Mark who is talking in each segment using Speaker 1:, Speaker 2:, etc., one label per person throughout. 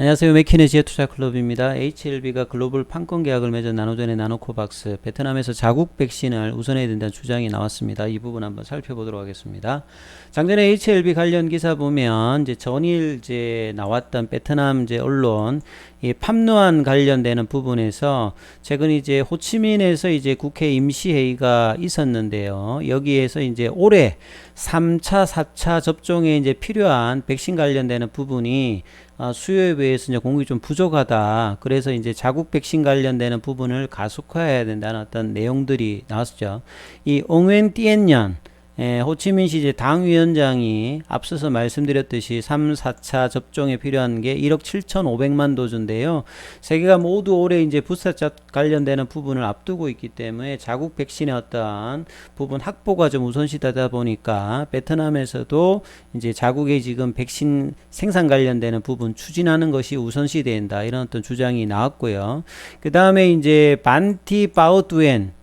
Speaker 1: 안녕하세요. 맥키네지의 투자클럽입니다. HLB가 글로벌 판권 계약을 맺은 나노전의 나노코박스, 베트남에서 자국 백신을 우선해야 된다는 주장이 나왔습니다. 이 부분 한번 살펴보도록 하겠습니다. 작년에 HLB 관련 기사 보면 이제 전일 이제 나왔던 베트남 이제 언론 이 팜누안 관련되는 부분에서 최근 이제 호치민에서 이제 국회 임시회의가 있었는데요. 여기에서 이제 올해 3차, 4차 접종에 이제 필요한 백신 관련되는 부분이 어, 수요에 비해서 이제 공급이 좀 부족하다. 그래서 이제 자국 백신 관련되는 부분을 가속화해야 된다는 어떤 내용들이 나왔죠. 이 옹웬 띠엔년 예, 호치민시 이제 당위원장이 앞서서 말씀드렸듯이 3, 4차 접종에 필요한 게 1억 7,500만 도주인데요. 세계가 모두 올해 이제 부사짝 관련되는 부분을 앞두고 있기 때문에 자국 백신의 어떤 부분 확보가 좀 우선시되다 보니까 베트남에서도 이제 자국의 지금 백신 생산 관련되는 부분 추진하는 것이 우선시 된다. 이런 어떤 주장이 나왔고요. 그 다음에 이제 반티 바오두엔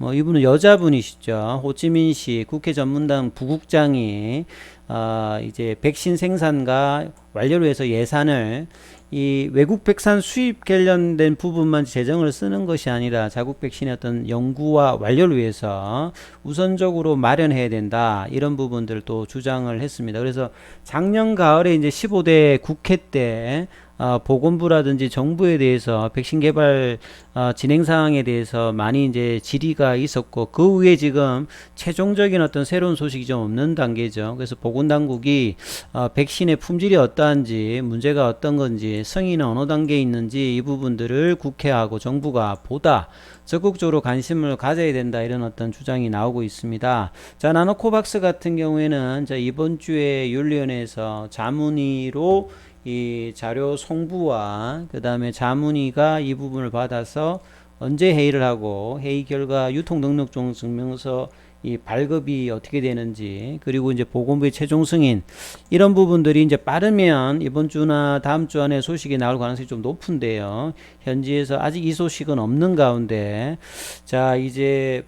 Speaker 1: 뭐 이분은 여자분이시죠. 호치민시 국회 전문당 부국장이 어, 이제 백신 생산과 완료를 위해서 예산을 이 외국 백산 수입 관련된 부분만 재정을 쓰는 것이 아니라 자국 백신의 어떤 연구와 완료를 위해서 우선적으로 마련해야 된다 이런 부분들을 또 주장을 했습니다. 그래서 작년 가을에 이제 15대 국회 때 어, 보건부라든지 정부에 대해서 백신 개발 어, 진행 사항에 대해서 많이 이제 질의가 있었고 그 후에 지금 최종적인 어떤 새로운 소식이 좀 없는 단계죠. 그래서 보건당국이 어, 백신의 품질이 어떠한지 문제가 어떤 건지 성인은 어느 단계에 있는지 이 부분들을 국회하고 정부가 보다 적극적으로 관심을 가져야 된다 이런 어떤 주장이 나오고 있습니다. 자 나노코박스 같은 경우에는 자 이번 주에 윤리위원회에서 자문위로 이 자료 송부와 그 다음에 자문위가 이 부분을 받아서 언제 회의를 하고 회의 결과 유통 능력증 증명서 이 발급이 어떻게 되는지 그리고 이제 보건부의 최종 승인 이런 부분들이 이제 빠르면 이번 주나 다음 주 안에 소식이 나올 가능성이 좀 높은데요. 현지에서 아직 이 소식은 없는 가운데 자 이제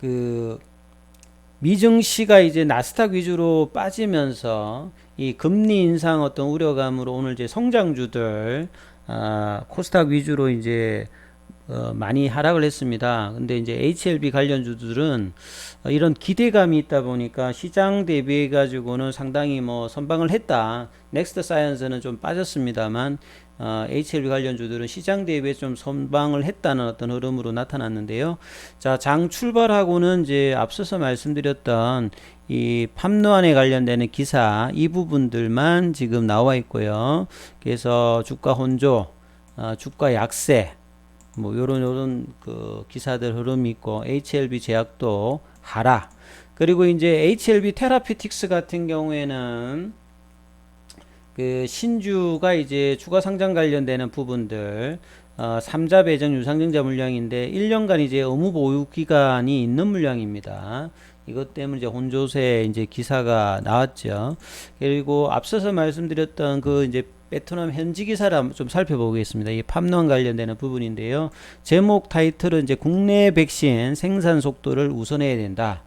Speaker 1: 그 미증시가 이제 나스닥 위주로 빠지면서 이 금리 인상 어떤 우려감으로 오늘 이제 성장주들 아, 코스닥 위주로 이제 어, 많이 하락을 했습니다. 근데 이제 HLB 관련주들은 어, 이런 기대감이 있다 보니까 시장 대비해 가지고는 상당히 뭐 선방을 했다. 넥스트 사이언스는 좀 빠졌습니다만 어, HLB 관련주들은 시장 대비해 좀 선방을 했다는 어떤 흐름으로 나타났는데요. 자, 장 출발하고는 이제 앞서서 말씀드렸던 이 팜노안에 관련되는 기사 이 부분들만 지금 나와 있고요. 그래서 주가 혼조, 어, 주가 약세, 뭐 요런 요런 그 기사들 흐름이 있고 HLB 제약도 하락. 그리고 이제 HLB 테라피틱스 같은 경우에는 그 신주가 이제 추가 상장 관련되는 부분들 어, 3자 배정 유상증자 물량인데 1년간 이제 의무 보유 기간이 있는 물량입니다. 이것 때문에 이제 혼조세 이제 기사가 나왔죠. 그리고 앞서서 말씀드렸던 그 이제 베트남 현지 기사를 좀 살펴보겠습니다. 이 팜론 관련되는 부분인데요. 제목 타이틀은 이제 국내 백신 생산 속도를 우선해야 된다.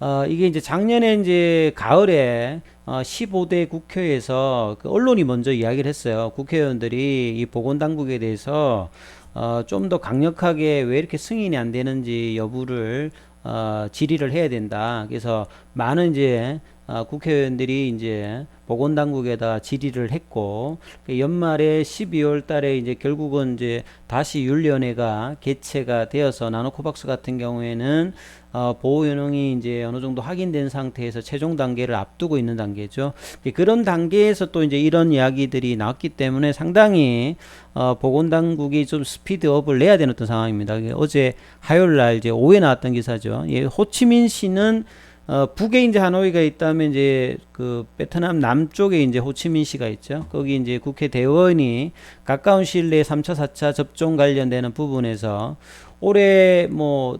Speaker 1: 어, 이게 이제 작년에 이제 가을에 어, 15대 국회에서 그 언론이 먼저 이야기를 했어요. 국회의원들이 이 보건당국에 대해서 어, 좀 더 강력하게 왜 이렇게 승인이 안 되는지 여부를 어, 질의를 해야 된다. 그래서 많은 이제 어, 국회의원들이 이제 보건당국에다 질의를 했고 그 연말에 12월 달에 이제 결국은 이제 다시 윤리위원회가 개최가 되어서 나노코박스 같은 경우에는 어, 보호 효능이 이제 어느 정도 확인된 상태에서 최종 단계를 앞두고 있는 단계죠. 그런 단계에서 또 이제 이런 이야기들이 나왔기 때문에 상당히 어, 보건당국이 좀 스피드업을 내야 되는 어떤 상황입니다. 어제 화요일 날 이제 오후에 나왔던 기사죠. 예, 호치민 시는 어, 북에 이제 하노이가 있다면 이제 그 베트남 남쪽에 이제 호치민시가 있죠. 거기 이제 국회 대원이 가까운 시일 내에 3차, 4차 접종 관련되는 부분에서 올해 뭐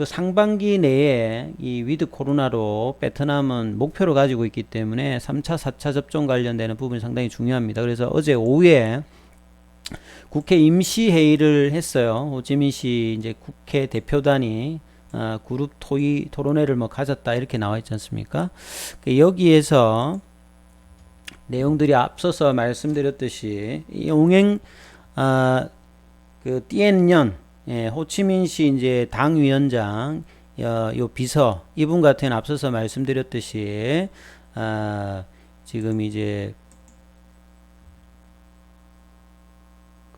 Speaker 1: 그 상반기 내에 이 위드 코로나로 베트남은 목표로 가지고 있기 때문에 3차, 4차 접종 관련되는 부분이 상당히 중요합니다. 그래서 어제 오후에 국회 임시회의를 했어요. 호치민시 이제 국회 대표단이 어, 그룹 토의 토론회를 뭐 가졌다 이렇게 나와 있지 않습니까? 그 여기에서 내용들이 앞서서 말씀드렸듯이 이 용행 아, 그 띠엔년 예, 호치민 시 이제 당 위원장 어, 요 비서 이분 같은 앞서서 말씀드렸듯이 아, 지금 이제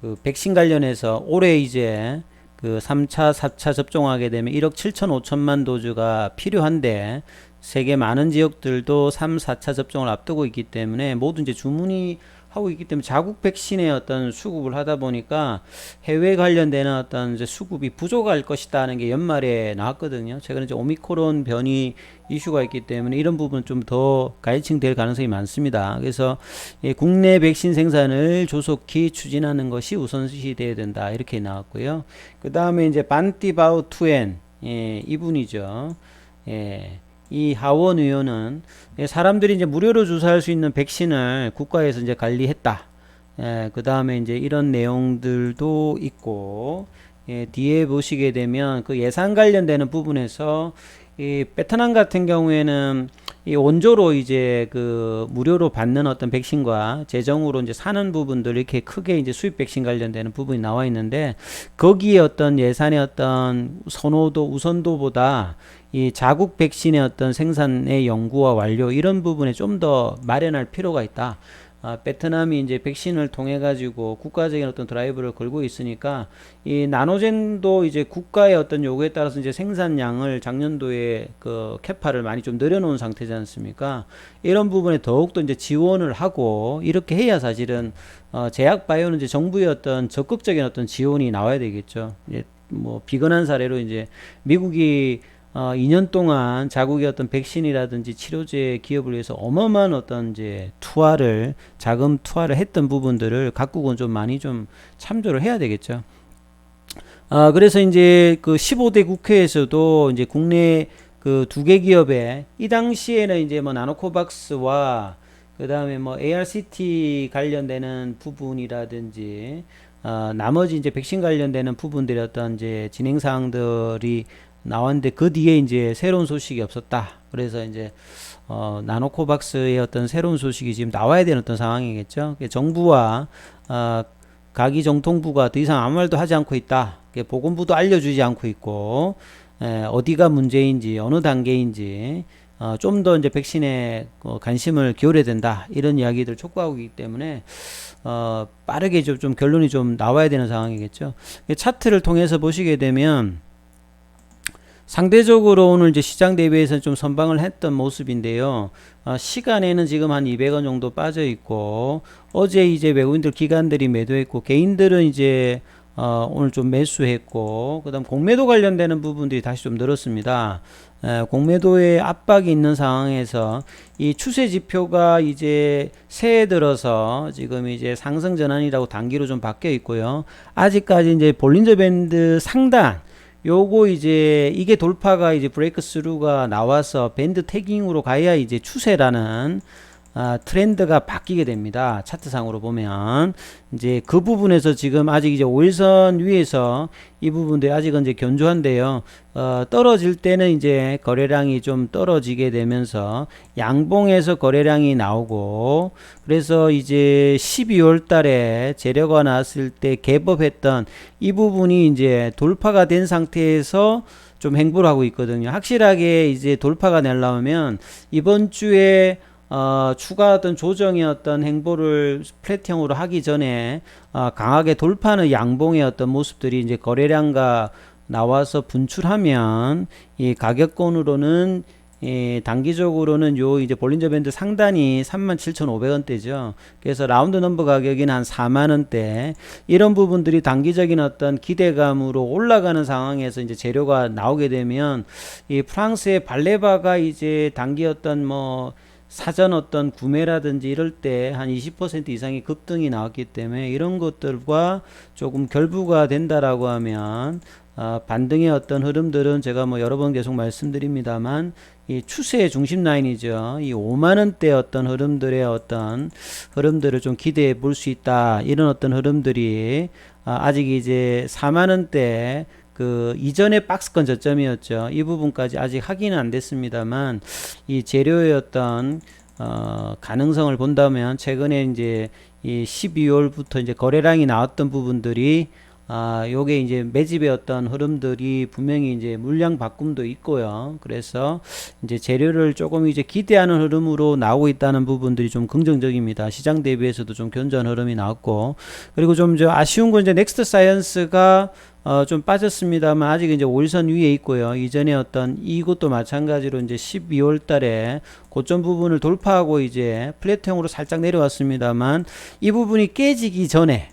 Speaker 1: 그 백신 관련해서 올해 이제 그 3차, 4차 접종하게 되면 1억 7천 5천만 도주가 필요한데 세계 많은 지역들도 3, 4차 접종을 앞두고 있기 때문에 모두 이제 주문이 하고 있기 때문에 자국 백신의 어떤 수급을 하다 보니까 해외 관련되는 어떤 이제 수급이 부족할 것이다는 게 연말에 나왔거든요. 최근에 이제 오미크론 변이 이슈가 있기 때문에 이런 부분 좀 더 가해칭될 가능성이 많습니다. 그래서 예, 국내 백신 생산을 조속히 추진하는 것이 우선시 돼야 된다 이렇게 나왔고요. 그 다음에 이제 반티바우 투엔 예, 이분이죠. 예. 이 하원 의원은 예, 사람들이 이제 무료로 주사할 수 있는 백신을 국가에서 이제 관리했다. 예, 그 다음에 이제 이런 내용들도 있고, 예, 뒤에 보시게 되면 그 예산 관련되는 부분에서 이 베트남 같은 경우에는 이 원조로 이제 그 무료로 받는 어떤 백신과 재정으로 이제 사는 부분들 이렇게 크게 이제 수입 백신 관련되는 부분이 나와 있는데 거기에 어떤 예산의 어떤 선호도 우선도보다 이 자국 백신의 어떤 생산의 연구와 완료 이런 부분에 좀 더 마련할 필요가 있다. 아, 베트남이 이제 백신을 통해 가지고 국가적인 어떤 드라이브를 걸고 있으니까 이 나노젠도 이제 국가의 어떤 요구에 따라서 이제 생산량을 작년도에 그 캐파를 많이 좀 늘려놓은 상태지 않습니까? 이런 부분에 더욱더 이제 지원을 하고 이렇게 해야 사실은 어, 제약 바이오는 이제 정부의 어떤 적극적인 어떤 지원이 나와야 되겠죠. 뭐 비근한 사례로 이제 미국이 어, 2년 동안 자국의 어떤 백신이라든지 치료제 기업을 위해서 어마어마한 어떤 이제 투하를 자금 투하를 했던 부분들을 각국은 좀 많이 좀 참조를 해야 되겠죠. 아, 그래서 이제 그 15대 국회에서도 이제 국내 그 두 개 기업에 이 당시에는 이제 뭐 나노코박스와 그 다음에 뭐 ARCT 관련되는 부분이라든지 어, 나머지 이제 백신 관련되는 부분들이 어떤 이제 진행 사항들이 나왔는데 그 뒤에 이제 새로운 소식이 없었다. 그래서 이제 어, 나노코박스의 어떤 새로운 소식이 지금 나와야 되는 어떤 상황이겠죠. 정부와 어, 가기 정통부가 더 이상 아무 말도 하지 않고 있다. 보건부도 알려주지 않고 있고 에, 어디가 문제인지 어느 단계인지 어, 좀 더 이제 백신에 어, 관심을 기울여야 된다 이런 이야기들 촉구하고 있기 때문에 어, 빠르게 좀, 좀 결론이 좀 나와야 되는 상황이겠죠. 차트를 통해서 보시게 되면 상대적으로 오늘 이제 시장 대비해서 좀 선방을 했던 모습인데요. 어, 시간에는 지금 한 200원 정도 빠져 있고 어제 이제 외국인들 기관들이 매도했고 개인들은 이제 어, 오늘 좀 매수했고 그다음 공매도 관련되는 부분들이 다시 좀 늘었습니다. 에, 공매도에 압박이 있는 상황에서 이 추세 지표가 이제 새해 들어서 지금 이제 상승 전환이라고 단기로 좀 바뀌어 있고요. 아직까지 이제 볼린저 밴드 상단 요거 이제 이게 돌파가 이제 브레이크 스루가 나와서 밴드 태깅으로 가야 이제 추세라는 아, 트렌드가 바뀌게 됩니다. 차트상으로 보면 이제 그 부분에서 지금 아직 이제 5일선 위에서 이 부분들이 아직은 이제 견조한데요. 어, 떨어질 때는 이제 거래량이 좀 떨어지게 되면서 양봉에서 거래량이 나오고 그래서 이제 12월 달에 재료가 나왔을 때 개법했던 이 부분이 이제 돌파가 된 상태에서 좀 행보를 하고 있거든요. 확실하게 이제 돌파가 내려면 이번 주에 어, 추가 어떤 조정의 어떤 행보를 플랫형으로 하기 전에 어, 강하게 돌파하는 양봉의 어떤 모습들이 이제 거래량과 나와서 분출하면 이 가격권으로는 예, 단기적으로는 요 이제 볼린저 밴드 상단이 37,500원대죠. 그래서 라운드 넘버 가격이 한 4만 원대. 이런 부분들이 단기적인 어떤 기대감으로 올라가는 상황에서 이제 재료가 나오게 되면 이 프랑스의 발레바가 이제 단기 어떤 뭐 사전 어떤 구매라든지 이럴 때 한 20% 이상의 급등이 나왔기 때문에 이런 것들과 조금 결부가 된다라고 하면 어, 반등의 어떤 흐름들은 제가 뭐 여러 번 계속 말씀드립니다만 이 추세의 중심 라인이죠. 이 5만 원대 어떤 흐름들의 어떤 흐름들을 좀 기대해 볼 수 있다. 이런 어떤 흐름들이 아, 아직 이제 4만 원대 그 이전의 박스권 저점이었죠. 이 부분까지 아직 확인은 안 됐습니다만 이 재료의 어떤 어, 가능성을 본다면 최근에 이제 이 12월부터 이제 거래량이 나왔던 부분들이 아, 요게 이제 매집의 어떤 흐름들이 분명히 이제 물량 바꿈도 있고요. 그래서 이제 재료를 조금 이제 기대하는 흐름으로 나오고 있다는 부분들이 좀 긍정적입니다. 시장 대비해서도 좀 견조한 흐름이 나왔고, 그리고 좀 저 아쉬운 건 이제 넥스트 사이언스가 어, 좀 빠졌습니다만 아직 이제 5일선 위에 있고요. 이전에 어떤 이것도 마찬가지로 이제 12월 달에 고점 부분을 돌파하고 이제 플랫형으로 살짝 내려왔습니다만 이 부분이 깨지기 전에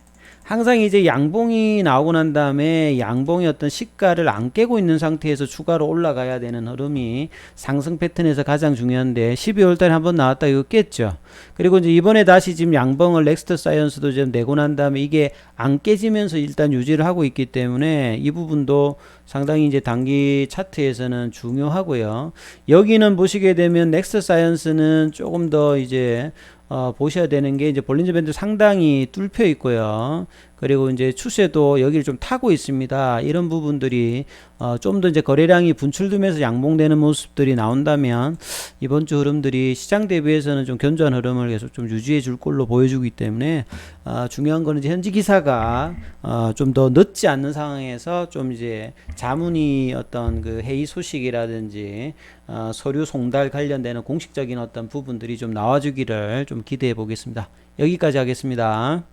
Speaker 1: 항상 이제 양봉이 나오고 난 다음에 양봉의 어떤 시가를 안 깨고 있는 상태에서 추가로 올라가야 되는 흐름이 상승 패턴에서 가장 중요한데 12월 달에 한번 나왔다 이거 깼죠. 그리고 이제 이번에 다시 지금 양봉을 넥스트 사이언스도 좀 내고 난 다음에 이게 안 깨지면서 일단 유지를 하고 있기 때문에 이 부분도 상당히 이제 단기 차트에서는 중요하고요. 여기는 보시게 되면 넥스트 사이언스는 조금 더 이제 어, 보셔야 되는 게 이제 볼린저 밴드 상당히 뚫혀 있고요. 그리고 이제 추세도 여기를 좀 타고 있습니다. 이런 부분들이 어, 좀 더 이제 거래량이 분출되면서 양봉되는 모습들이 나온다면 이번 주 흐름들이 시장 대비해서는 좀 견조한 흐름을 계속 좀 유지해 줄 걸로 보여주기 때문에 어, 중요한 거는 이제 현지 기사가 어, 좀 더 늦지 않는 상황에서 좀 이제 자문이 어떤 그 회의 소식이라든지 어, 서류 송달 관련되는 공식적인 어떤 부분들이 좀 나와주기를 좀 기대해 보겠습니다. 여기까지 하겠습니다.